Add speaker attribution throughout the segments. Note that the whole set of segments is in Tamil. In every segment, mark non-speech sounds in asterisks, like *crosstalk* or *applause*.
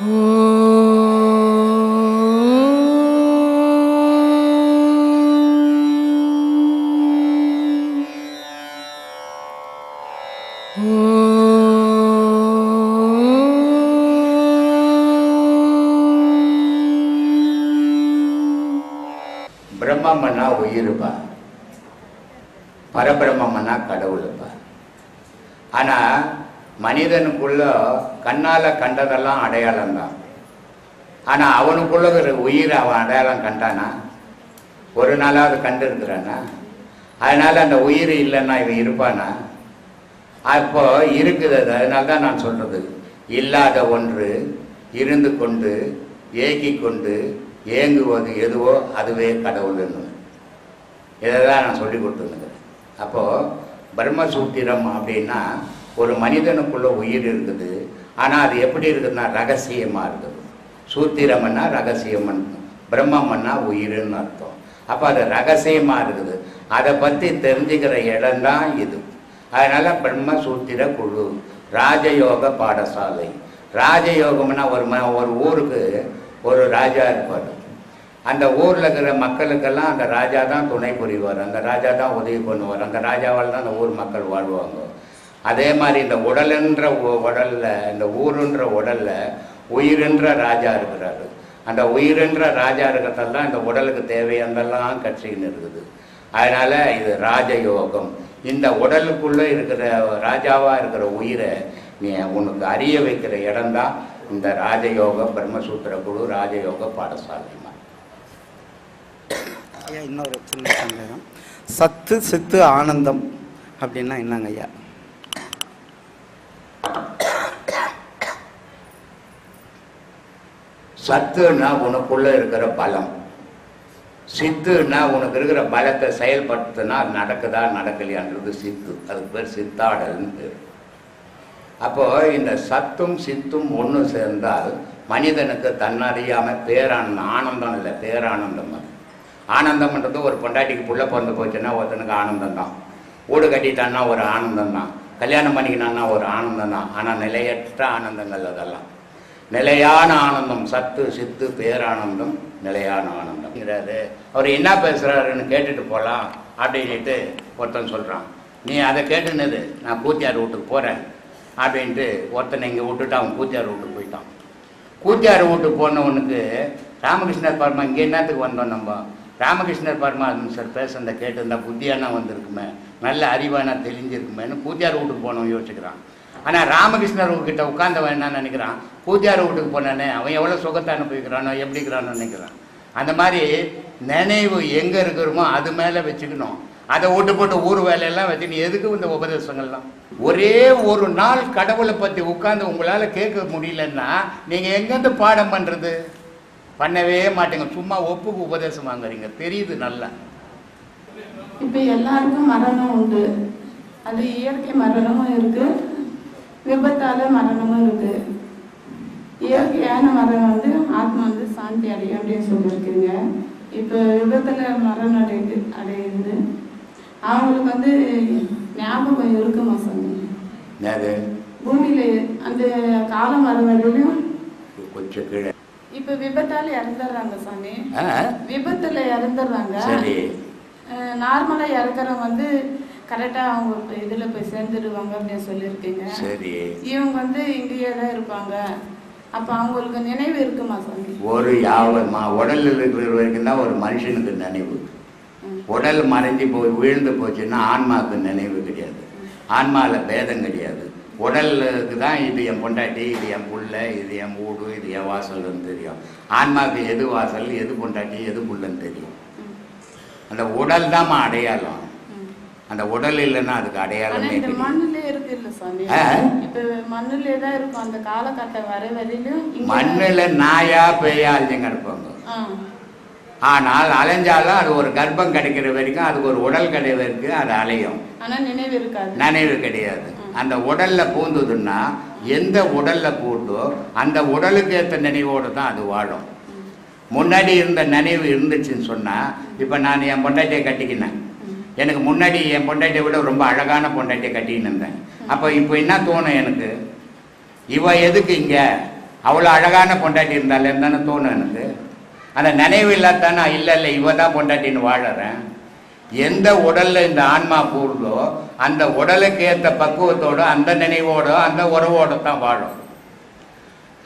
Speaker 1: பிரம்மம்னா உயிருப்பா. பரபிரம்மம்னா கடவுளுப்பா. ஆனா மனிதனுக்குள்ள கண்ணால் கண்டதெல்லாம் அடையாளம் தான் ஆனால் அவனுக்குள்ள ஒரு உயிர் அவன் அடையாளம் கண்டானா? ஒரு நாளாவது கண்டு இருக்கிறானா அந்த உயிர் இல்லைன்னா இவன் இருப்பானா? அப்போ இருக்குது அது. அதனால தான் நான் சொல்கிறது இல்லாத ஒன்று இருந்து கொண்டு ஏக்கி கொண்டு ஏங்குவது எதுவோ அதுவே கடவுள்னு இதை தான் நான் சொல்லி கொடுத்துருந்தேன் அப்போது பிரம்மசூத்திரம் அப்படின்னா ஒரு மனிதனுக்குள்ள உயிர் இருக்குது. ஆனால் அது எப்படி இருக்குதுன்னா ரகசியமாக இருக்குது. சூத்திரம்னா ரகசியம் பிரம்மம்னா உயிர்னு அர்த்தம். அப்போ அது ரகசியமாக இருக்குது. அதை பற்றி தெரிஞ்சுக்கிற இடம்தான் இது. அதனால் பிரம்மசூத்திர குழு ராஜயோக பாடசாலை. ராஜயோகம்னா ஒரு ம ஒரு ஊருக்கு ஒரு ராஜா இருப்பார். அந்த ஊரில் இருக்கிற மக்களுக்கெல்லாம் அந்த ராஜா தான் துணை புரிவார். அந்த ராஜா தான் உதவி பண்ணுவார். அந்த ராஜாவால் தான் அந்த ஊர் மக்கள் வாழ்வாங்க. அதே மாதிரி இந்த உடலுன்ற உ- உடல்ல இந்த ஊருன்ற உடல்ல உயிரென்ற ராஜா இருக்கிறாரு. அந்த உயிரென்ற ராஜா இருக்கிறதெல்லாம் இந்த உடலுக்கு தேவையானதெல்லாம் கட்சின்னு இருக்குது. அதனால இது ராஜயோகம். இந்த உடலுக்குள்ள இருக்கிற ராஜாவா இருக்கிற உயிரை நீ உனக்கு அறிய வைக்கிற இடம்தான் இந்த ராஜயோக பிரம்மசூத்திர குழு ராஜயோக பாடசாலை.
Speaker 2: ஐயா இன்னொரு சின்ன சந்தேகம். சத்து சித்து ஆனந்தம் அப்படின்னா என்னங்க ஐயா?
Speaker 1: சத்துன்னா உனக்குள்ள இருக்கிற பலம். சித்துன்னா உனக்கு இருக்கிற பலத்தை செயல்படுத்தினா நடக்குதா நடக்கலையான்றது சித்து. அதுக்கு பேர் சித்தாடல்னு பேர். அப்போ இந்த சத்தும் சித்தும் ஒன்று சேர்ந்தால் மனிதனுக்கு தன்னறியாமல் பேரானந்தம் ஆனந்தம் இல்லை பேரானந்தம் அது. ஆனந்தம்ன்றது ஒரு பொண்டாட்டிக்கு புள்ள பிறந்து போச்சுன்னா ஒருத்தனுக்கு ஆனந்தம் தான். வீடு கட்டிட்டான்னா ஒரு ஆனந்தம் தான். கல்யாணம் பண்ணிக்கினான்னா ஒரு ஆனந்தம் தான். ஆனால் நிலையற்ற ஆனந்தங்கள் அதெல்லாம். நிலையான ஆனந்தம் சத்து சித்து பேரானந்தம் நிலையான ஆனந்தம்ங்கிறாரு அவர் என்ன பேசுறாருன்னு கேட்டுட்டு போகலாம் அப்படின்ட்டு ஒருத்தன் சொல்கிறான் நீ அதை கேட்டுனது நான் கூத்தியார் வீட்டுக்கு போகிறேன் அப்படின்ட்டு ஒருத்தனை இங்கே விட்டுட்டு அவன் கூத்தியார் வீட்டுக்கு போயிட்டான். கூத்தியார் வீட்டுக்கு போனவனுக்கு ராமகிருஷ்ணர் பர்மா இங்கே என்னத்துக்கு வந்தோம் நம்ம? ராமகிருஷ்ணர் பர்மா சார் பேசுறத கேட்டிருந்தா புத்தியானா வந்திருக்குமே. நல்ல அறிவானா தெரிஞ்சிருக்குமேன்னு கூத்தியார் வீட்டுக்கு போனவன் யோசிக்கிறான். ஆனால் ராமகிருஷ்ணர் கிட்ட உட்காந்தவன் என்ன நினைக்கிறான்? கூத்தியார் வீட்டுக்கு போனானே அவன் எவ்வளோ சுகத்தை அனுபவிக்கிறானோ எப்படி இருக்கிறானோ நினைக்கிறான். அந்த மாதிரி நினைவு எங்கே இருக்கிறோமோ அது மேலே வச்சுக்கணும். அதை விட்டு போட்டு ஊர் வேலையெல்லாம் வச்சு நீ எதுக்கு இந்த உபதேசங்கள்லாம்? ஒரே ஒரு நாள் கடவுளை பற்றி உட்காந்து உங்களால் கேட்க முடியலன்னா நீங்கள் எங்கேருந்து பாடம் பண்ணுறது பண்ணவே மாட்டேங்க. சும்மா ஒப்புக்கு உபதேசம் வாங்குறீங்க. தெரியுது நல்லா.
Speaker 3: இப்போ எல்லாருக்கும் மரணம் உண்டு. அது இயற்கை மரணமும் இருக்குது விபத்தால மரணமும் இருக்கு. இயற்கையான மரணம் வந்து ஆத்மா வந்து சாந்தி அடையும் அப்படின்னு சொல்லியிருக்கீங்க. இப்போ விபத்துல மரணம் அடையுது அடையுது அவங்களுக்கு வந்து ஞாபகம் இருக்குமா சாமி? பூமியில அந்த காலம் வர வரையிலும்
Speaker 1: கொஞ்சம் கீழே.
Speaker 3: இப்போ விபத்தால இறந்துடுறாங்க சாமி. விபத்துல இறந்துடுறாங்க.
Speaker 1: சரி.
Speaker 3: நார்மலாக இறக்குறவங்க வந்து கரெக்டாக அவங்க இதுல போய் சேர்ந்துடுவாங்க அப்படின்னு சொல்லியிருக்கீங்க.
Speaker 1: சரி.
Speaker 3: இவங்க வந்து இங்கேயே தான் இருப்பாங்க. அப்போ அவங்களுக்கு நினைவு இருக்குமா சாமி?
Speaker 1: ஒரு யாவமா உடலில் இருக்கிற வரைக்கும் தான் ஒரு மனுஷனுக்கு நினைவு. உடல் மறைஞ்சு போய் விழுந்து போச்சுன்னா ஆன்மாவுக்கு நினைவு கிடையாது. ஆன்மாவில் பேதம் கிடையாது. உடலுக்கு தான் இது என் பொண்டாட்டி இது என் புள்ள இது என் வீடு இது என் வாசல்னு தெரியும். ஆன்மாவுக்கு எது வாசல் எது பொண்டாட்டி எது புள்ளன்னு தெரியும். அந்த உடல் தான் அடையாளம். அந்த உடல் இல்லைன்னா அதுக்கு அடையாளமே
Speaker 3: இந்த மண்ணுல இருக்கு இல்ல சாமி. இப்போ மண்ணுலே தான் இருக்கும். அந்த காலகட்டம் வர வரையிலும்
Speaker 1: மண்ணில் நாயா பேயா அழிஞ்சு கிடப்பாங்க. ஆனால் அலைஞ்சாலும் அது ஒரு கர்ப்பம் கிடைக்கிற வரைக்கும் அதுக்கு ஒரு உடல் கிடை வரைக்கும் அது அலையும்.
Speaker 3: நினைவு இருக்காது.
Speaker 1: நினைவு கிடையாது. அந்த உடல்ல பூந்துதுன்னா எந்த உடல்ல பூட்டோ அந்த உடலுக்கு ஏற்ற நினைவோடு தான் அது வாழும். முன்னாடி இருந்த நினைவு இருந்துச்சுன்னு சொன்னா இப்போ நான் என் பொண்டாட்டியை கட்டிக்கினேன். எனக்கு முன்னாடி என் பொண்டாட்டியை விட ரொம்ப அழகான பொண்டாட்டியை கட்டின்னு இருந்தேன். அப்போ இப்போ என்ன தோணும் எனக்கு? இவ எதுக்கு இங்கே? அவ்வளோ அழகான பொண்டாட்டி இருந்தாலே தானே தோணும் எனக்கு. அந்த நினைவு இல்லாதானே இல்லை இல்லை இவ தான் பொண்டாட்டின்னு வாழறேன். எந்த உடலில் இந்த ஆன்மா கூடுதோ அந்த உடலுக்கு ஏற்ற பக்குவத்தோட அந்த நினைவோட அந்த உறவோட தான் வாழும்.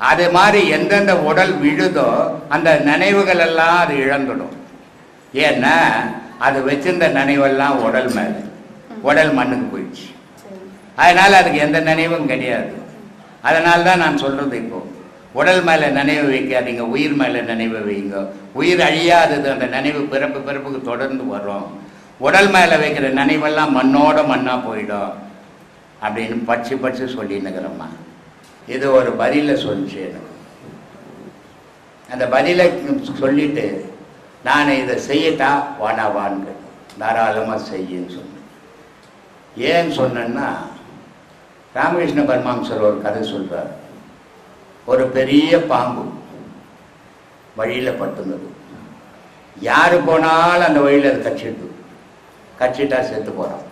Speaker 1: அது மாதிரி எந்தெந்த உடல் விழுதோ அந்த நினைவுகள் எல்லாம் அது இழந்துடும். ஏன்னா அது வச்சிருந்த நினைவெல்லாம் உடல் மேலே. உடல் மண்ணுக்கு போயிடுச்சு. அதனால் அதுக்கு எந்த நினைவும் கிடையாது. அதனால தான் நான் சொல்கிறது இப்போ உடல் மேலே நினைவு வைக்காதீங்க உயிர் மேலே நினைவு வைங்க. உயிர் அழியாதது அந்த நினைவு பிறப்பு பிறப்புக்கு தொடர்ந்து வரும். உடல் மேலே வைக்கிற நினைவெல்லாம் மண்ணோட மண்ணாக போயிடும். அப்படின்னு பச்சு பச்சு சொல்லின்னுக்கிறோம்மா இது ஒரு பதில சொல்லிச்சு எனக்கு. அந்த பதிலை சொல்லிட்டு நான் இதை செய்யட்டா? வானா தாராளமாக செய்யுன்னு சொன்னேன். ஏன் சொன்னேன்னா ராமகிருஷ்ண பரமாம்சர் ஒரு கதை சொல்கிறார் ஒரு பெரிய பாம்பு வழியில் பட்டுனது யார் போனாலும் அந்த வழியில் அது கட்சிட்டு கட்சிட்டா செத்து போகிறான்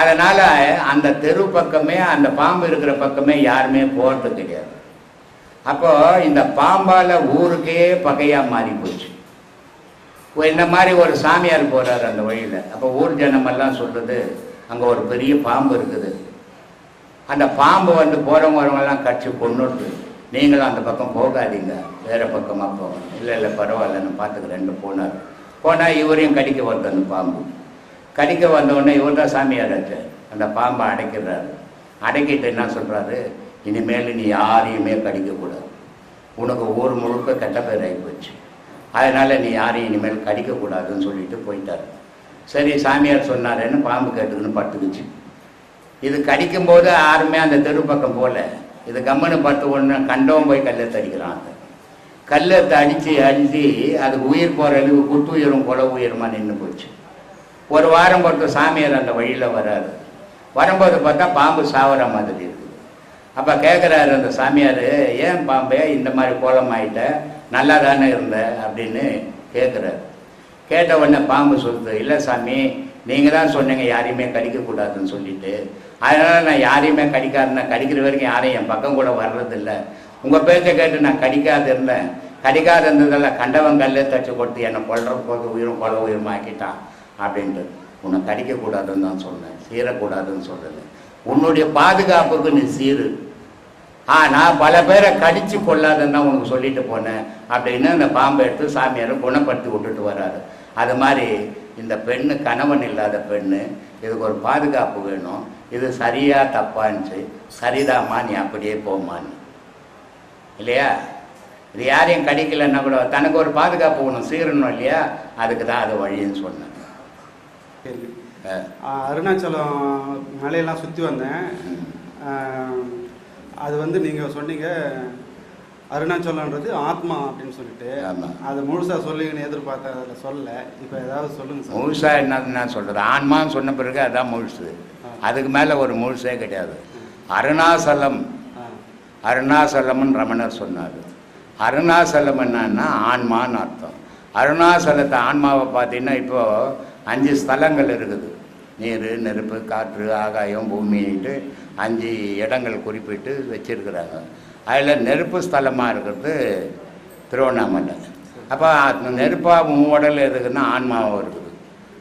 Speaker 1: அதனால் அந்த தெரு பக்கமே அந்த பாம்பு இருக்கிற பக்கமே யாருமே போகிறது கிடையாது. அப்போ இந்த பாம்பால ஊருக்கே பகையா மாறி போச்சு இந்த மாதிரி ஒரு சாமியார் போகிறார் அந்த வழியில். அப்போ ஊர் ஜனமெல்லாம் சொல்றது அங்கே ஒரு பெரிய பாம்பு இருக்குது. அந்த பாம்பு வந்து போகிறவங்க வரவங்கெல்லாம் கட்சி கொண்டுடுது நீங்களும் அந்த பக்கம் போகாதீங்க வேற பக்கமாக போகணும் இல்லை இல்லை பரவாயில்ல நான் பார்த்துக்கிறேன்னு போனார். போனால் இவரையும் கடிக்க வருது அந்த பாம்பு. கடிக்க வந்தவுடனே இவர் தான் சாமியார் அந்த பாம்பை அடைக்கிறாரு. அடக்கிட்டு என்ன சொல்கிறாரு இனிமேல் நீ யாரையுமே கடிக்கக்கூடாது உனக்கு ஊர் முழுக்க கெட்ட பேர் ஆகி போச்சு. அதனால் நீ யாரையும் இனிமேல் கடிக்கக்கூடாதுன்னு சொல்லிட்டு போயிட்டார். சரி சாமியார் சொன்னாரேன்னு பாம்பு கேட்டுக்குன்னு படுத்துக்குச்சு. இது கடிக்கும்போது யாருமே அந்த தெரு பக்கம் போகல. இது கம்மனு பார்த்து ஒன்று கண்டவன் போய் கல்லை தடிக்கிறான் அந்த. கல்லெடுத்து அடித்து அடித்து அது உயிர் போகிற அளவு குத்து உயிரும் கொலை உயிருமா நின்று போச்சு. ஒரு வாரம் பொறுத்த சாமியார் அந்த வழியில் வராரு. வரும்போது பார்த்தா பாம்பு சாவர மாதிரி இருக்குது அப்போ கேட்குறாரு அந்த சாமியார் ஏன் பாம்பே இந்த மாதிரி கோலம் ஆகிட்ட நல்லா தானே இருந்த? அப்படின்னு கேட்குறாரு கேட்ட உடனே பாம்பு சொல்லுது இல்லை சாமி நீங்கள் தான் சொன்னீங்க யாரையுமே கடிக்கக்கூடாதுன்னு சொல்லிட்டு. அதனால் நான் யாரையுமே கடிக்காதுன்னா கடிக்கிற வரைக்கும் யாரையும் என் பக்கம் கூட வர்றதில்ல. உங்கள் பேச்சை கேட்டு நான் கடிக்காது இருந்தேன். கடிக்காது இருந்ததெல்லாம் கண்டவன் கல்லே தச்சு கொடுத்து என்னை கொள்ற போது உயிரும் கொலை உயிருமாக்கிட்டான். அப்படின்ட்டு உன்னை கடிக்கக்கூடாதுன்னு தான் சொன்னேன் சீரக்கூடாதுன்னு சொல்கிறது உன்னுடைய பாதுகாப்புக்கு நீ சீரு ஆ நான் பல பேரை கடிச்சு கொள்ளாதுன்னு தான் உனக்கு சொல்லிட்டு போனேன். அப்படின்னு அந்த பாம்பை எடுத்து சாமியார் குணப்படுத்தி விட்டுட்டு வராரு. அது மாதிரி இந்த பெண்ணு கணவன் இல்லாத பெண்ணு இதுக்கு ஒரு பாதுகாப்பு வேணும். இது சரியா தப்பான்ச்சு சரிதாம்மா நீ அப்படியே போம்மான்னு இல்லையா? இது யாரையும் கடிக்கலைன்னா கூட தனக்கு ஒரு பாதுகாப்பு வேணும் சீரணும் இல்லையா? அதுக்கு தான் அது வழின்னு சொன்னேன்.
Speaker 2: அருணாச்சலம் மலையெல்லாம் சுற்றி வந்தேன். அது வந்து நீங்கள் சொன்னீங்க அருணாச்சலன்றது ஆத்மா அப்படின்னு சொல்லிட்டு. அது முழுசாக சொல்லிங்கன்னு எதிர்பார்த்தேன் அதில் சொல்லல. இப்போ ஏதாவது சொல்லுங்க சார்.
Speaker 1: முழுசா என்னதுன்னு நான் சொல்கிறது ஆன்மான்னு சொன்ன பிறகு அதான் முழுசு அதுக்கு மேலே ஒரு முழுசே கிடையாது. அருணாசலம். அருணாசலம்னு ரமணர் சொன்னார். அருணாசலம் என்னன்னா ஆன்மான்னு அர்த்தம். அருணாசலத்தை ஆன்மாவை பார்த்தீங்கன்னா இப்போ அஞ்சு ஸ்தலங்கள் இருக்குது. நீர் நெருப்பு காற்று ஆகாயம் பூமின்ட்டு அஞ்சு இடங்கள் குறிப்பிட்டு வச்சிருக்கிறாங்க. அதில் நெருப்பு ஸ்தலமாக இருக்கிறது திருவண்ணாமலை. அப்போ அந்த நெருப்பாக உன் உடல் எதுக்குன்னா ஆன்மாவும் இருக்குது.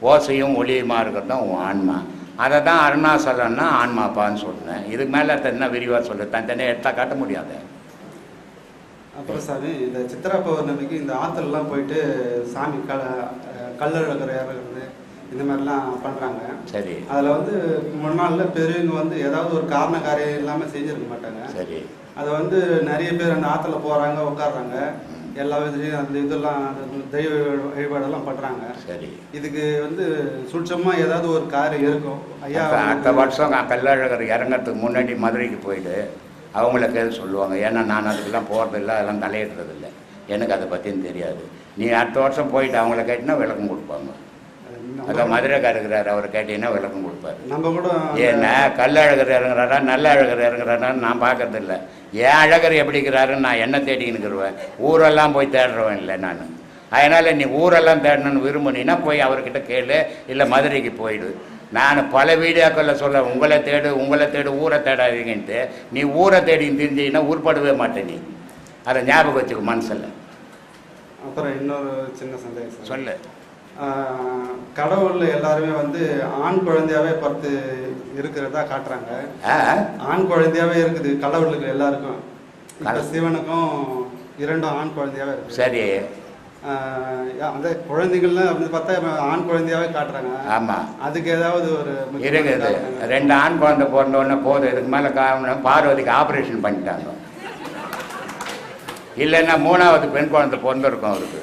Speaker 1: ஓசையும் ஒளியுமா இருக்கிறது தான் உன் ஆன்மா. அதை தான் அருணாசலம்னா ஆன்மாப்பான்னு சொன்னேன். இதுக்கு மேலே என்ன விரிவாக சொல்ல தனித்தனியாக எடுத்தால் காட்ட முடியாது.
Speaker 2: அப்புறம் சாமி இந்த சித்ரா பௌர்ணமிக்கு இந்த ஆற்றுலலாம் போயிட்டு சாமி க கல்லழகர் இறங்குறது. இந்த மாதிரிலாம் பண்ணுறாங்க
Speaker 1: சரி.
Speaker 2: அதில் வந்து முன்னாளில் பெரியவங்க வந்து ஏதாவது ஒரு காரண காரியம் இல்லாமல் செஞ்சிருக்க மாட்டாங்க.
Speaker 1: சரி.
Speaker 2: அதை வந்து நிறைய பேர் அந்த ஆற்றுல போகிறாங்க உட்காடுறாங்க எல்லா விதத்துலையும் அந்த இதெல்லாம் தெய்வ வழிபாடெல்லாம் பண்ணுறாங்க
Speaker 1: சரி.
Speaker 2: இதுக்கு வந்து சுட்சமாக ஏதாவது ஒரு காரியம் இருக்கும். ஐயா
Speaker 1: அடுத்த வருஷம் கல்லழகர் இறங்கறதுக்கு முன்னாடி மதுரைக்கு போயிட்டு அவங்கள கேள்வி சொல்லுவாங்க. ஏன்னா நான் அதுக்கெல்லாம் போகிறதில்ல அதெல்லாம் தலையிடுறதில்ல எனக்கு அதை பற்றியும் தெரியாது. நீ அடுத்த வருஷம் போயிட்டு அவங்கள கேட்டினா விளக்கம் கொடுப்பாங்க. அதான் மதுரைக்கார் இருக்கிறார் அவரை கேட்டீங்கன்னா விளக்கம் கொடுப்பாரு.
Speaker 2: நம்ம கூட
Speaker 1: ஏன்னா கல்லழகர் இறங்குறாரா நல்ல அழகர் இறங்குறாரான்னு நான் பார்க்கறது இல்ல ஏன் அழகர் எப்படி இருக்கிறாருன்னு நான் என்ன தேடிக்கின்னு இருக்கிறேன் ஊரெல்லாம் போய் தேடுறவன் இல்லை நான். அதனால் நீ ஊரெல்லாம் தேடணும்னு விரும்புனீன்னா போய் அவர்கிட்ட கேளு இல்லை மதுரைக்கு போயிடு. நான் பல வீடியோக்களில் சொல்ல உங்களை தேடு உங்களை தேடு ஊரை தேடாதீங்கன்ட்டு. நீ ஊரை தேடி தெரிஞ்சீங்கன்னா உருப்படவே மாட்டே நீ. அதை ஞாபகம் வச்சுக்க மனசில்.
Speaker 2: அப்புறம் இன்னொரு சின்ன சந்தேகம்
Speaker 1: சொல்லு.
Speaker 2: ஆஹ் கடவுள் எல்லாருமே வந்து ஆண் குழந்தையாவே பார்த்து இருக்கிறதா காட்டுறாங்க. ஆண் குழந்தையாவே இருக்குது கடவுளுக்கு எல்லாருக்கும். சிவனுக்கும் இரண்டும் ஆண் குழந்தையாவே இருக்கு
Speaker 1: சரி.
Speaker 2: அந்த குழந்தைகள்லாம் அப்படி பார்த்தா ஆண் குழந்தையாவே காட்டுறாங்க.
Speaker 1: ஆமாம்
Speaker 2: அதுக்கு ஏதாவது ஒரு
Speaker 1: இருக்குது? ரெண்டு ஆண் குழந்தை பிறந்த உடனே போதும். இதுக்கு மேலே காரணம் பார்வதிக்கு ஆப்ரேஷன் பண்ணிட்டாங்க. இல்லைன்னா மூணாவது பெண் குழந்தை பிறந்திருக்கும் அவருக்கு.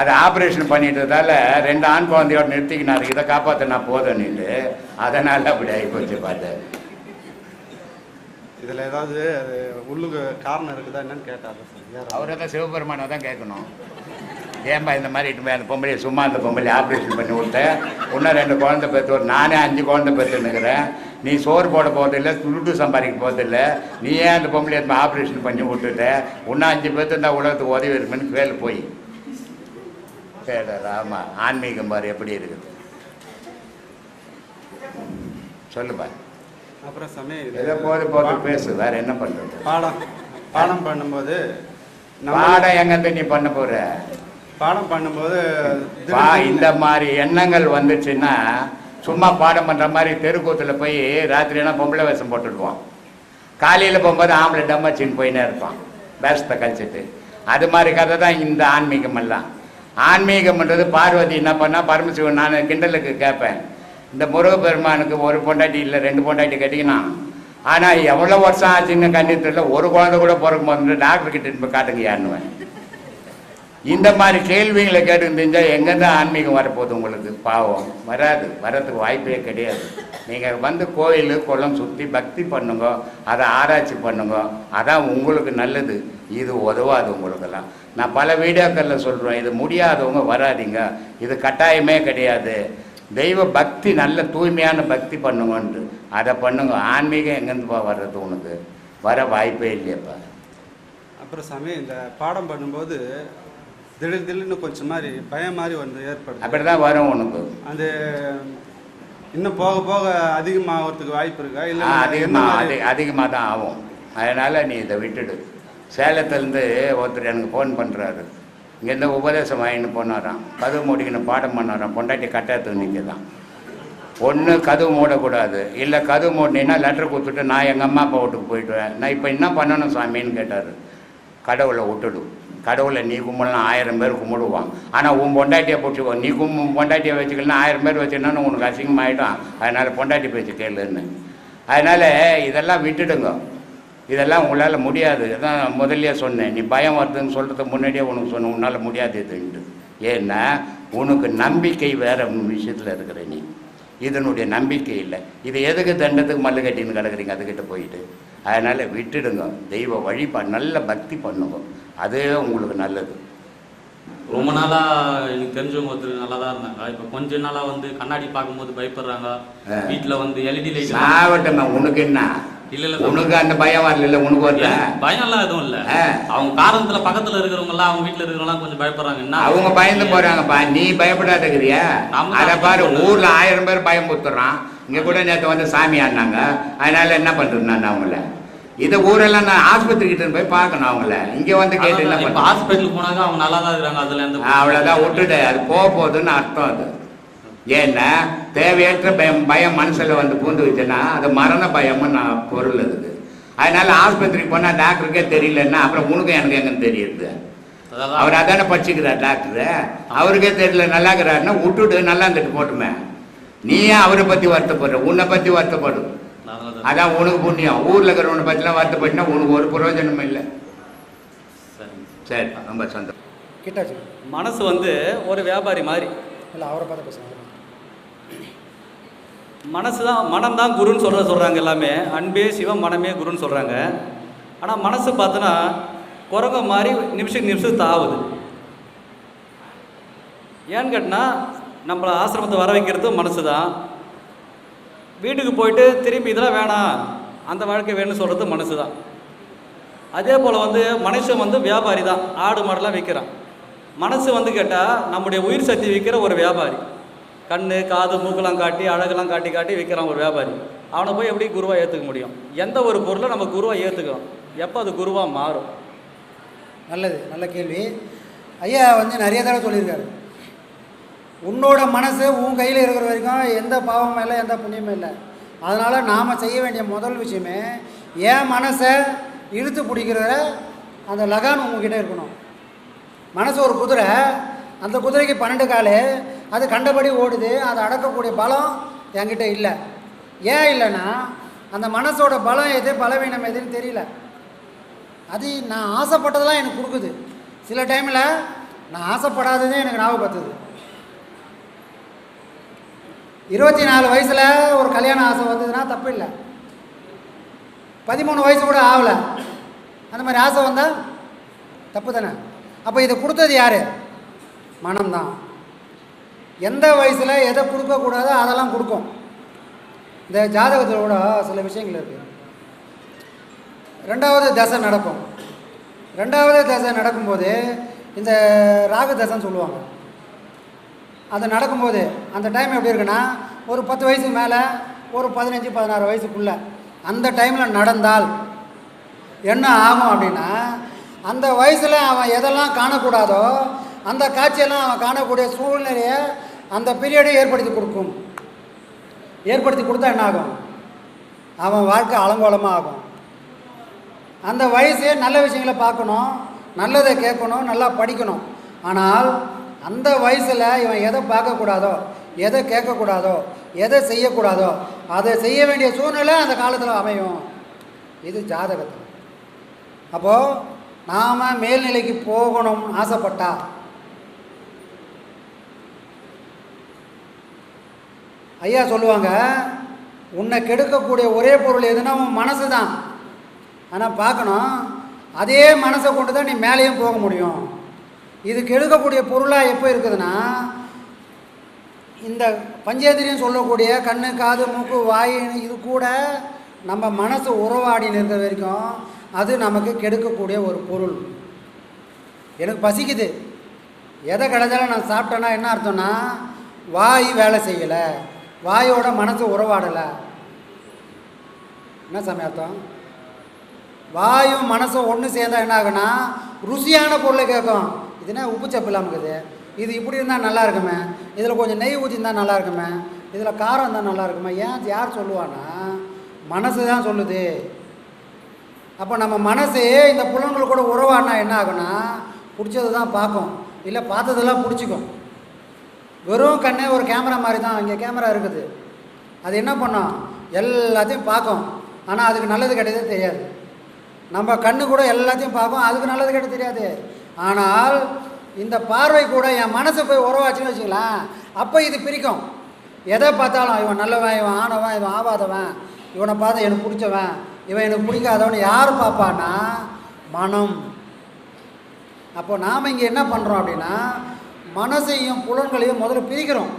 Speaker 1: அது ஆப்ரேஷன் பண்ணிட்டதால ரெண்டு ஆண் குழந்தையோட நிறுத்திக்கினாரு. இதை காப்பாற்றினா போதும்னுட்டு அதனால் அப்படி ஆகிப்போச்சு பார்த்தேன்
Speaker 2: இதுல ஏதாவது அது உள்ளுக்கு காரணம் இருக்குதா என்னன்னு கேட்டாரு.
Speaker 1: அவரை தான் சிவபெருமானை தான் கேட்கணும். ஏன்பா இந்த மாதிரி இட்டு அந்த பொம்பளையை சும்மா அந்த பொம்பளையை ஆப்ரேஷன் பண்ணி விட்டேன் இன்னும் ரெண்டு குழந்தை பெற்று ஒரு நானே அஞ்சு குழந்தை பெற்றுன்னுக்கிறேன் நீ சோறு போட போகிறதில்ல துருட்டு சம்பாதிக்க போகிறதில்ல நீ ஏன் அந்த பொம்பளையை ஆப்ரேஷன் பண்ணி விட்டுட்ட இன்னும் அஞ்சு பேர்த்து இருந்தால் உலகத்துக்கு உதவி இருக்குன்னு கேளு போய். கேட்டார் ஆமாம் ஆன்மீகம் பாரு எப்படி இருக்குது சொல்லுப்பா.
Speaker 2: அப்புறம் சமயம்
Speaker 1: ஏதோ போது போது பேசு வேற என்ன பண்ணுறது
Speaker 2: பாடம். பாடம் பண்ணும்போது
Speaker 1: பாடம் எங்கேருந்து நீ பண்ண போகிற
Speaker 2: பாடம் பண்ணும்போது
Speaker 1: இந்த மாதிரி எண்ணங்கள் வந்துச்சுன்னா சும்மா பாடம் பண்ணுற மாதிரி தெருக்கூத்தில் போய் ராத்திரியெல்லாம் பொம்பளை வேஷம் போட்டுடுவான். காலையில் போகும்போது ஆம்பளை டம்மாச்சின்னு போயினே இருப்பான். வேஷத்தை கழிச்சிட்டு. அது மாதிரி கதை தான் இந்த ஆன்மீகம் எல்லாம். ஆன்மீகம்ன்றது பார்வதி என்ன பண்ணால் பரமசிவன் நான் கிண்டலுக்கு கேட்பேன் இந்த முருகப்பெருமானுக்கு ஒரு பொண்டாட்டி இல்லை ரெண்டு பொண்டாட்டி கட்டிக்கினான் ஆனால் எவ்வளோ வருஷம் ஆச்சுன்னு கண்ணியத்தில் ஒரு குழந்தை கூட பிறக்கும் போது டாக்டர் கிட்ட காட்டுங்க காட்டுங்கயான்னுவேன் இந்த மாதிரி கேள்விகளை கேட்டு தெரிஞ்சால் எங்கேருந்து ஆன்மீகம் வரப்போகுது உங்களுக்கு? பாவம். வராது. வர்றதுக்கு வாய்ப்பே கிடையாது. நீங்கள் வந்து கோயில் குளம் சுற்றி பக்தி பண்ணுங்க. அதை ஆராய்ச்சி பண்ணுங்க. அதான் உங்களுக்கு நல்லது. இது உதவாது உங்களுக்கெல்லாம். நான் பல வீடியோக்களில் சொல்கிறேன் இது முடியாதவங்க வராதீங்க. இது கட்டாயமே கிடையாது. தெய்வ பக்தி நல்ல தூய்மையான பக்தி பண்ணுங்கன்ட்டு அதை பண்ணுங்க. ஆன்மீகம் எங்கேருந்துப்பா வர்றது உனக்கு? வர வாய்ப்பே இல்லையப்பா.
Speaker 2: அப்புறம் சாமி இந்த பாடம் பண்ணும்போது திடீர் திடீர்னு கொஞ்சம் மாதிரி பயம் மாதிரி வந்து ஏற்படுது.
Speaker 1: அப்படி தான் வரும் உனக்கு.
Speaker 2: அது இன்னும் போக போக அதிகமாகிறதுக்கு வாய்ப்பு இருக்கா? இல்லை
Speaker 1: அதிகமாக அதிகமாக தான் ஆகும். அதனால் நீ இதை விட்டுடு. சேலத்துலேருந்து ஒருத்தர் எனக்கு ஃபோன் பண்ணுறாரு இங்கேருந்து உபதேசம் வாங்கின்னு போனாராம். கதவு மூடிக்கணும் பாடம் பண்ணாராம். பொண்டாட்டி கட்டாயத்துக்கு தான் ஒன்று கதவு மூடக்கூடாது. இல்லை கதவு மூடினீங்கன்னா லெட்டர் கொடுத்துட்டு நான் எங்கள் அம்மா அப்பா வீட்டுக்கு போயிட்டுவேன் நான் இப்போ என்ன பண்ணணும் சாமின்னு கேட்டார். கடவுளை விட்டுடு. கடவுளை நீ கும்பிடலாம் ஆயிரம் பேர் கும்பிடுவான். ஆனால் உன் பொண்டாட்டியை பிடிச்சிக்கோ நீ கும் பொண்டாட்டியை வச்சுக்கலாம் ஆயிரம் பேர் வச்சுக்கணும்னு உனக்கு அசிங்கமாயிட்டான் அதனால் பொண்டாட்டி பேச்சு கேளுன்னு. அதனால் இதெல்லாம் விட்டுடுங்க. இதெல்லாம் உங்களால் முடியாது. அதான் முதல்லயே சொன்னேன். நீ பயம் வருதுன்னு சொல்கிறதுக்கு முன்னாடியே உனக்கு சொன்னேன். உன்னால் முடியாது இதுன்ட்டு ஏன்னா உனக்கு நம்பிக்கை வேற விஷயத்தில் இருக்கிற நீ. இதனுடைய நம்பிக்கை இல்லை. இது எதுக்கு தண்டத்துக்கு மல்லு கட்டின்னு கிடக்குறீங்க? அதுக்கிட்ட போயிட்டு. அதனால் விட்டுடுங்க. தெய்வ வழிபா நல்ல பக்தி பண்ணுங்க. அதே உங்களுக்கு நல்லது.
Speaker 4: ரொம்ப நாளா எனக்கு தெரிஞ்சவங்க ஒருத்தர் நல்லா தான் இருந்தாங்க. இப்போ கொஞ்ச நாளா வந்து கண்ணாடி பார்க்கும்போது பயப்படுறாங்க.
Speaker 1: ஆ.
Speaker 4: வீட்ல வந்து எல்இடி லைட்
Speaker 1: சாவட்டமே உனக்கு என்ன?
Speaker 4: இல்ல இல்ல
Speaker 1: உனக்கு அந்த பயம் வரல உனக்கு வரல?
Speaker 4: பயம் எல்லாம் எதுவும் இல்ல. அவங்க காரணத்துல பக்கத்துல இருக்கிறவங்க எல்லாம் அவங்க வீட்ல இருக்கிறவங்க கொஞ்சம் பயப்படுறாங்க. என்ன
Speaker 1: அவங்க பயந்து போறாங்கப்பா. நீ பயப்படாதக்கிறியா?
Speaker 4: நாம
Speaker 1: அதை பாரு. ஊர்ல ஆயிரம் பேர் பயம் புத்துறான். இங்க கூட நேற்று வந்து சாமி ஆடினாங்க. அதனால என்ன பண்றது நான் அவங்கள. இதை ஊரெல்லாம் நான் ஆஸ்பத்திரி கிட்ட போய் பார்க்கணும் அவங்கள. இங்க வந்து கேட்டு என்ன
Speaker 4: ஹாஸ்பிட்டலுக்கு போனாங்க அவங்க நல்லா தான் இருக்காங்க அதுல எந்த
Speaker 1: அவ்வளவுதான் விட்டுடு அது போக போகுதுன்னு அர்த்தம் அது. ஏன்னா தேவையற்ற பயம் பயம் மனசுல வந்து பூந்துக்குச்சுன்னா அது மரண பயம்னு நான் பொருள் அதுக்கு. அதனால ஆஸ்பத்திரிக்கு போனா டாக்டருக்கே தெரியலன்னா அப்புறம் உனக்கு எனக்கு எங்கன்னு தெரியுது. அவர் அதானே படிச்சுக்கிறார் டாக்டரு. அவருக்கே தெரியல நல்லா இருக்கிறாருன்னா விட்டுட்டு நல்லா இருந்துட்டு போட்டுமே. நீ ஏன் அவரை பத்தி வருத்தப்படுற உன்னை பத்தி வருத்தப்படும். அதான் உனக்கு புண்ணியம். ஊர்ல இருக்கிறவனை பத்திலாம் வருத்தப்பட்டுனா உனக்கு ஒரு பிரயோஜனமும் இல்லை.
Speaker 4: சரி.
Speaker 1: சரி ரொம்ப சந்தோஷம்.
Speaker 5: கிட்டாச்சு.
Speaker 6: மனசு வந்து ஒரு வியாபாரி மாதிரி.
Speaker 5: இல்லை அவரை பார்த்து பேசுங்க.
Speaker 6: மனசு தான் மனம் தான் குருன்னு சொல்கிற சொல்கிறாங்க எல்லாமே. அன்பே சிவம் மனமே குருன்னு சொல்கிறாங்க ஆனால் மனசு பார்த்தோன்னா குரங்க மாதிரி நிமிஷம் நிமிஷம் தாவுது. ஏன்னு கேட்டினா நம்மளை ஆசிரமத்தை வர வைக்கிறதும் மனசு தான் வீட்டுக்கு போயிட்டு திரும்பி இதெல்லாம் வேணாம் அந்த வாழ்க்கை வேணும்னு சொல்கிறது மனசு தான் அதே போல் வந்து மனுஷன் வந்து வியாபாரி தான் ஆடு மாடெல்லாம் விற்கிறான். மனசு வந்து கேட்டால் நம்முடைய உயிர் சக்தி விற்கிற ஒரு வியாபாரி. கண் காது மூக்கெல்லாம் காட்டி அழகெல்லாம் காட்டி காட்டி விற்கிறான் ஒரு வியாபாரி. அவனை போய் எப்படி குருவாக ஏற்றுக்க முடியும்? எந்த ஒரு பொருளை நம்ம குருவாக ஏற்றுக்கிறோம் எப்போ அது குருவாக மாறும்?
Speaker 5: நல்லது நல்ல கேள்வி. ஐயா வந்து நிறைய தடவை சொல்லியிருக்காரு. உன்னோட மனசு உன் கையில் இருக்கிற வரைக்கும் எந்த பாவமும் இல்லை எந்த புண்ணியமும் இல்லை. அதனால் நாம் செய்ய வேண்டிய முதல் விஷயமே என் மனசை இழுத்து பிடிக்கிற அந்த லகான் உங்ககிட்ட இருக்கணும். மனசு ஒரு குதிரை அந்த குதிரைக்கு பன்னெண்டு காலு அது கண்டபடி ஓடுது அதை அடக்கக்கூடிய பலம் என்கிட்ட இல்லை. ஏன் இல்லைன்னா அந்த மனசோட பலம் எது பலவீனம் எதுன்னு தெரியல. அது நான் ஆசைப்பட்டதெல்லாம் எனக்கு கொடுக்குது. சில டைமில் நான் ஆசைப்படாததே எனக்கு ஞாபகப்படுத்துது. இருபத்தி நாலு வயசில் ஒரு கல்யாணம் ஆசை வந்ததுன்னா தப்பு இல்லை பதிமூணு வயசு கூட ஆகலை. அந்த மாதிரி ஆசை வந்தால் தப்பு தானே? அப்போ இதை கொடுத்தது யார்? மனம்தான். எந்த வயசில் எதை கொடுக்கக்கூடாதோ அதெல்லாம் கொடுக்கும். இந்த ஜாதகத்தில் கூட சில விஷயங்கள் இருக்குது ரெண்டாவது தசை நடக்கும். ரெண்டாவது தசை நடக்கும்போது இந்த ராகு தசைன்னு சொல்லுவாங்க. அது நடக்கும்போது அந்த டைம் எப்படி இருக்குன்னா ஒரு பத்து வயசுக்கு மேலே ஒரு பதினஞ்சு பதினாறு வயசுக்குள்ளே அந்த டைமில் நடந்தால் என்ன ஆகும் அப்படின்னா அந்த வயசில் அவன் எதெல்லாம் காணக்கூடாதோ அந்த காட்சியெல்லாம் அவன் காணக்கூடிய சூழ்நிலையை அந்த பீரியடை ஏற்படுத்தி கொடுக்கும். ஏற்படுத்தி கொடுத்தா என்ன ஆகும்? அவன் வாழ்க்கை அலங்கோலமாக ஆகும். அந்த வயசு நல்ல விஷயங்களை பார்க்கணும் நல்லதை கேட்கணும் நல்லா படிக்கணும். ஆனால் அந்த வயசில் இவன் எதை பார்க்கக்கூடாதோ எதை கேட்கக்கூடாதோ எதை செய்யக்கூடாதோ அதை செய்ய வேண்டிய சூழ்நிலை அந்த காலத்தில் அமையும். இது ஜாதகத்தில். அப்போது நாம் மேல்நிலைக்கு போகணும்னு ஆசைப்பட்டா ஐயா சொல்லுவாங்க உன்னை கெடுக்கக்கூடிய ஒரே பொருள் எதுனா உன் மனசு தான். ஆனால் பார்க்கணும் அதே மனசை கொண்டு தான் நீ மேலேயும் போக முடியும். இது கெடுக்கக்கூடிய பொருளாக எப்போ இருக்குதுன்னா இந்த பஞ்சேந்திரியம் சொல்லக்கூடிய கண்ணு காது மூக்கு வாய் இது கூட நம்ம மனசு உறவாடி இருக்கிற வரைக்கும் அது நமக்கு கெடுக்கக்கூடிய ஒரு பொருள். எனக்கு பசிக்குது. எதை கிடைச்சாலும் நான் சாப்பிட்டேன்னா என்ன அர்த்தம்னா வாய் வேலை செய்யலை. வாயோட மனசு உறவாடலை. என்ன சாமி அர்த்தம்? வாயும் மனசும் ஒன்று சேர்ந்தால் என்ன ஆகுனா ருசியான பொருளை கேட்கும். இதுனா உப்பு சப்பு இல்லாமல் இருக்குது? இது இப்படி இருந்தால் நல்லா இருக்குமே? இதில் கொஞ்சம் நெய் ஊற்றிருந்தா நல்லா இருக்குமே? இதில் காரம் இருந்தால் நல்லா இருக்குமே? ஏன் யார் சொல்லுவானா மனசு தான் சொல்லுது. அப்போ நம்ம மனசு இந்த புலன்கள் கூட உறவாடினா என்ன ஆகுனா பிடிச்சது தான் பார்க்கும். இல்லை பார்த்ததெல்லாம் பிடிச்சிக்கும். வெறும் கண்ணே ஒரு கேமரா மாதிரி தான் இங்கே கேமரா இருக்குது. அது என்ன பண்ணும் எல்லாத்தையும் பார்க்கும். ஆனால் அதுக்கு நல்லது கிடையாது தெரியாது. நம்ம கண்ணு கூட எல்லாத்தையும் பார்க்கும் அதுக்கு நல்லது கிடையாது தெரியாது. ஆனால் இந்த பார்வை கூட என் மனசு போய் உறவாச்சுன்னு வச்சுக்கலாம் அப்போ இது பிரிக்கும். எதை பார்த்தாலும் இவன் நல்லவன் இவன் ஆனவன் இவன் ஆவாதவன் இவனை பார்த்தா எனக்கு பிடிச்சவன் இவன் எனக்கு பிடிக்காதவன் யார் பார்ப்பான்னா மனம். அப்போ நாம் இங்கே என்ன பண்ணுறோம் அப்படின்னா மனசையும் புலன்களையும் முதல்ல பிரிக்கிறோம்.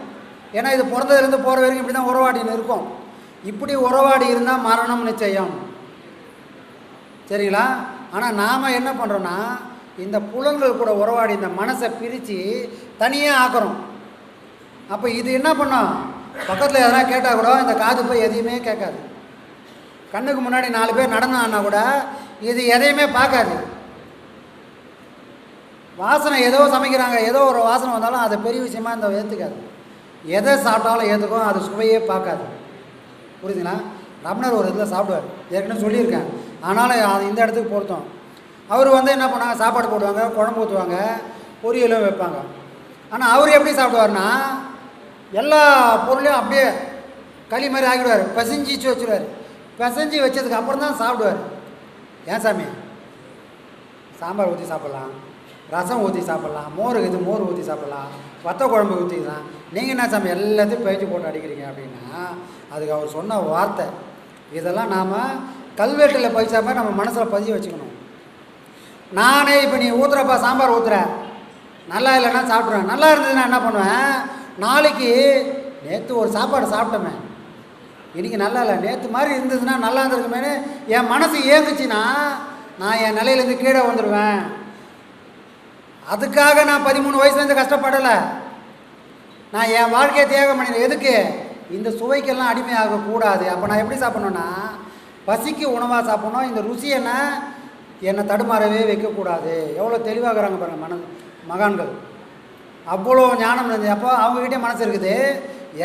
Speaker 5: ஏன்னா இது பிறந்ததுலேருந்து போகிற வரைக்கும் இப்படி தான் உறவாடின்னு இருக்கும். இப்படி உறவாடி இருந்தால் மரணம் நிச்சயம். சரிங்களா? ஆனால் நாம் என்ன பண்ணுறோன்னா இந்த புலன்கள் கூட உறவாடி இந்த மனசை பிரித்து தனியாக ஆக்கிறோம். அப்போ இது என்ன பண்ணோம்? பக்கத்தில் எதனா கேட்டால் கூட இந்த காது போய் எதையுமே கேட்காது. கண்ணுக்கு முன்னாடி நாலு பேர் நடந்தான்னா கூட இது எதையுமே பார்க்காது. வாசனை ஏதோ சமைக்கிறாங்க ஏதோ ஒரு வாசனை வந்தாலும் அதை பெரிய விஷயமாக இந்த ஏற்றுக்காது எதை சாப்பிட்டாலும் ஏற்றுக்கும் அது சுவையே பார்க்காது. புரியுதுங்களா ரமணர் ஒரு இதில் சாப்பிடுவார். ஏற்கனவே சொல்லியிருக்கேன். ஆனாலும் அது இந்த இடத்துக்கு பொருத்தம். அவர் வந்து என்ன பண்ணாங்க சாப்பாடு போடுவாங்க குழம்பு ஊற்றுவாங்க பொரியலும் வைப்பாங்க. ஆனால் அவர் எப்படி சாப்பிடுவார்னா எல்லா பொருளையும் அப்படியே களி மாதிரி ஆக்கிடுவார். பிசைஞ்சிச்சு வச்சுருவார். பிசைஞ்சு வச்சதுக்கு அப்புறம் தான் சாப்பிடுவார். ஏன் சாமி? சாம்பார் ஊற்றி சாப்பிட்லாம். ரசம் ஊற்றி சாப்பிட்லாம் மோர் இது மோர் ஊற்றி சாப்பிட்லாம் வத்த குழம்பு ஊற்றிக்கலாம் நீங்கள் என்ன சாமி எல்லாத்தையும் பேச்சு போட்டு அடிக்கிறீங்க அப்படின்னா அதுக்கு அவர் சொன்ன வார்த்தை இதெல்லாம் நாம் கல்வெட்டில் பைசா மாதிரி நம்ம மனசில் பதிய வச்சுக்கணும். நானே இப்போ நீ ஊற்றுறப்பா சாம்பார் ஊற்றுற நல்லா இல்லைன்னா சாப்பிட்ருவேன் நல்லா இருந்ததுன்னா என்ன பண்ணுவேன்? நாளைக்கு நேற்று ஒரு சாப்பாடு சாப்பிட்டோமே. இன்றைக்கி நல்லா இல்லை. நேற்று மாதிரி இருந்ததுன்னா நல்லா இருந்திருக்குமேனு என் மனசு ஏங்குச்சுன்னா நான் என் நிலையிலேருந்து கீழே வந்துடுவேன் அதுக்காக நான் பதிமூணு வயசுலேருந்து கஷ்டப்படலை. நான் என் வாழ்க்கையை தியாகம் பண்ணிடுறேன் எதுக்கு? இந்த சுவைக்கெல்லாம் அடிமையாகக்கூடாது. அப்போ நான் எப்படி சாப்பிட்ணுன்னா பசிக்கு உணவாக சாப்பிட்ணும். இந்த ருசி என்ன? என்னை தடுமாறவே வைக்கக்கூடாது. எவ்வளோ தெளிவாகிறாங்க பாருங்கள் மன மகான்கள். அவ்வளோ ஞானம் இருந்தது. அப்போ அவங்ககிட்டயே மனசு இருக்குது.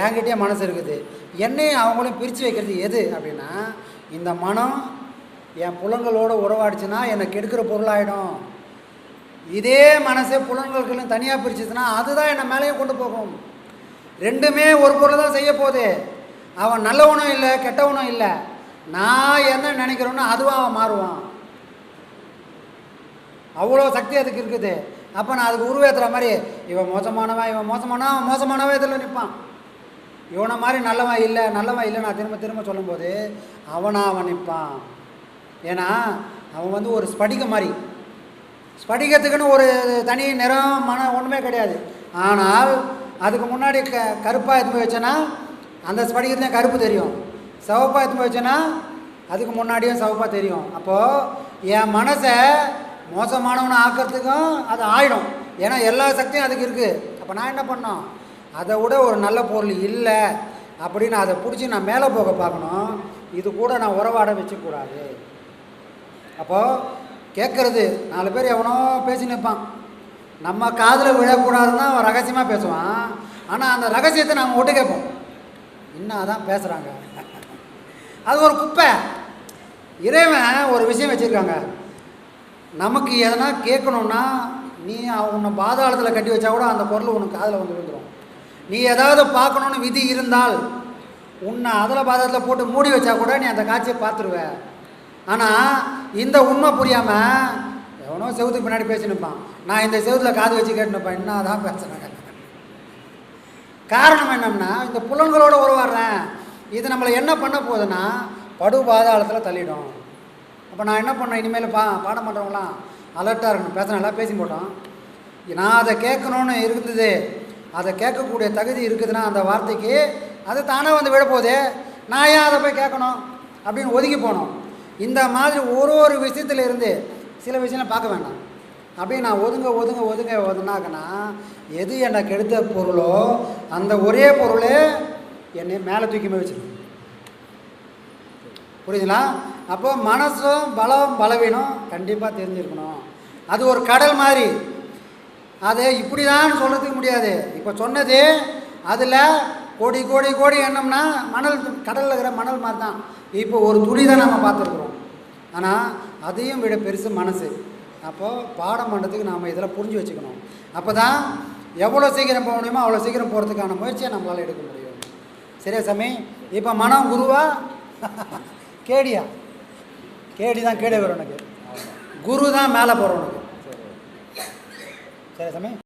Speaker 5: என்கிட்டே மனசு இருக்குது. என்னையும் அவங்களையும் பிரித்து வைக்கிறது எது அப்படின்னா இந்த மனம் என் புலங்களோட உறவாடிச்சுன்னா என்னை கெடுக்கிற பொருளாயிடும். இதே மனசே புலன்களுக்கு தனியாக பிரிச்சுதுன்னா அதுதான் என்னை மேலேயும் கொண்டு போகும். ரெண்டுமே ஒரு பொருள் தான் செய்ய போகுது. அவன் நல்லவனும் இல்லை கெட்டவனும் இல்லை. நான் என்ன நினைக்கிறோன்னு அதுவாக அவன் மாறுவான். அவ்வளோ சக்தி அதுக்கு இருக்குது. அப்போ நான் அதுக்கு உருவேற்றுற மாதிரி இவன் மோசமானவன் இவன் மோசமானவன் அவன் மோசமானவன் இதில் நிற்பான். இவனை மாதிரி நல்லவன் இல்லை நல்லவன் இல்லை நான் திரும்ப திரும்ப சொல்லும்போது அவனாக அவன் நிற்பான். ஏன்னா அவன் வந்து ஒரு ஸ்படிக மாதிரி. ஸ்படிகத்துக்குன்னு ஒரு தனி நிறம் மனம் ஒன்றுமே கிடையாது. ஆனால் அதுக்கு முன்னாடி க கருப்பாக எடுத்து போய் வச்சேன்னா அந்த ஸ்படிகத்துலேயும் கருப்பு தெரியும். சிவப்பாக எடுத்து போய் வச்சேன்னா அதுக்கு முன்னாடியும் சிவப்பாக தெரியும். அப்போது என் மனசை மோசமானவனை ஆக்கிறதுக்கும் அது ஆயிடும். ஏன்னா எல்லா சக்தியும் அதுக்கு இருக்குது அப்போ நான் என்ன பண்ணோம் அதை விட ஒரு நல்ல பொருள் இல்லை அப்படின்னு அதை பிடிச்சி நான் மேலே போக பார்க்கணும். இது கூட நான் உறவாட வச்சுக்கூடாது அப்போது கேட்குறது. நாலு பேர் எவனோ பேசி நிற்பான் நம்ம காதில் விழக்கூடாதுன்னு அவன் ரகசியமாக பேசுவான். ஆனால் அந்த ரகசியத்தை நம்ம ஒட்டு கேட்போம். என்ன தான் பேசுகிறாங்க அது ஒரு குப்பை. இறைவன் ஒரு விஷயம் வச்சுருக்காங்க. நமக்கு எதனா கேட்கணுன்னா நீ உன்னை பாதாளத்தில் கட்டி வச்சா கூட அந்த பொருள் உனக்கு காதில் வந்து விழுந்துடும் நீ ஏதாவது பார்க்கணுன்னு விதி இருந்தால் உன்னை அதில் பாதாளத்தில் போட்டு மூடி வச்சா கூட நீ அந்த காட்சியை பார்த்துருவ. ஆனால் இந்த உண்மை புரியாமல் எவனோ செவுத்துக்கு பின்னாடி பேசி நிற்பான் நான் இந்த செவுத்தில் காது வச்சு கேட்டுனுப்பேன் என்ன தான் பேசுகிறேன் காரணம் என்னன்னா இந்த புலன்களோட உருவாடுறேன் இது நம்மளை என்ன பண்ண போகுதுன்னா படு பாதாளத்தில் தள்ளிடும். அப்போ நான் என்ன பண்ணேன் இனிமேல் பா பாடம் பண்ணுறவங்களாம் அலர்ட்டாக இருக்கணும். பேசுனால பேசி போட்டோம். நான் அதை கேட்கணுன்னு இருந்தது. அதை கேட்கக்கூடிய தகுதி இருக்குதுன்னா அந்த வார்த்தைக்கு அது தானே வந்து விட நான் ஏன் அதை போய் கேட்கணும்? அப்படின்னு ஒதுங்கி போனோம். இந்த மாதிரி ஒரு ஒரு விஷயத்துல இருந்து சில விஷயங்களை பார்க்க வேண்டாம். அப்படியே நான் ஒதுங்க ஒதுங்க ஒதுங்க ஒதுனாக்கன்னா எது என்னை கெடுத்த பொருளோ அந்த ஒரே பொருளே என்னை மேலே தூக்கி போய் புரியுதுங்களா? அப்போ மனசும் பலம் பலவீனம் கண்டிப்பாக தெரிஞ்சிருக்கணும். அது ஒரு கடல் மாதிரி. அதை இப்படி தான் சொல்கிறதுக்கு முடியாது. இப்போ சொன்னது அதில் கோடி கோடி கோடி எண்ணம்னா மணல் கடலில் இருக்கிற மணல் மாதிரி தான் இப்போ ஒரு துளி தான் நம்ம பார்த்துருக்குறோம். ஆனால் அதையும் விட பெருசு மனசு. அப்போது பாடம் பண்ணுறதுக்கு நாம் இதெல்லாம் புரிஞ்சு வச்சுக்கணும். அப்போ தான் எவ்வளோ சீக்கிரம் போக முடியுமோ அவ்வளோ சீக்கிரம் போகிறதுக்கான முயற்சியை நம்மளால் எடுக்க முடியும். சரியா சாமி? இப்போ மனம் குருவா? *laughs* கேடியா? கேடி தான் கேடே வரும் உனக்கு குரு தான் மேலே போகிறவனுக்கு சரி சாமி?